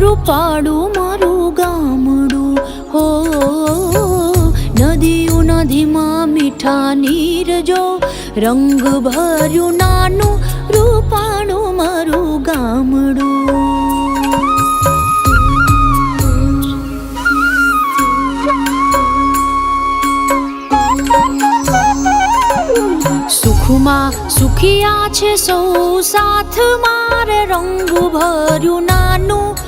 રૂપાડું મારું ગામડું. હો, નદીઓ નદીમાં મીઠા નીર જો રંગ ભર્યું નાનું રૂપાણું મારું ગામડું. સુખમાં સુખિયા છે સૌ સાથ. મારે રંગ ભર્યું નાનું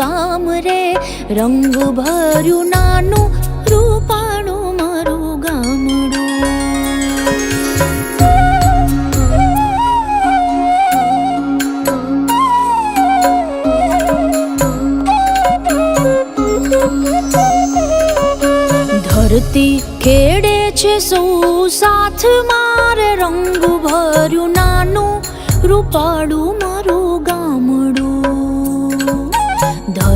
ગામ રે, રંગ ભર્યું નાનું રૂપાણું મારું ગામડું. ધરતી ખેડે છે સૌ સાથ મારે, રંગ ભર્યું નાનું રૂપાળું મારું ગામડું.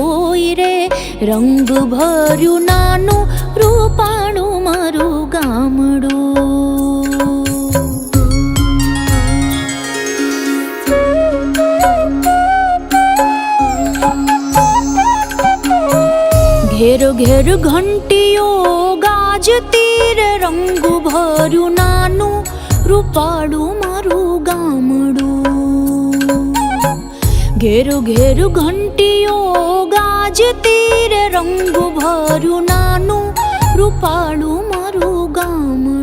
કોઈ રે રંગ ભર્યું નાનું રૂપાણું મારું ગામડું ઘેર ઘેર ઘંટીઓ ગાજતી રે રંગ ભર્યું નાનું રૂપાળું મારું ગામડું ઘેર ઘેર ઘંટીઓ ગાજતી રે રંગ ભર્યું નાનું રૂપાડું મારું ગામડું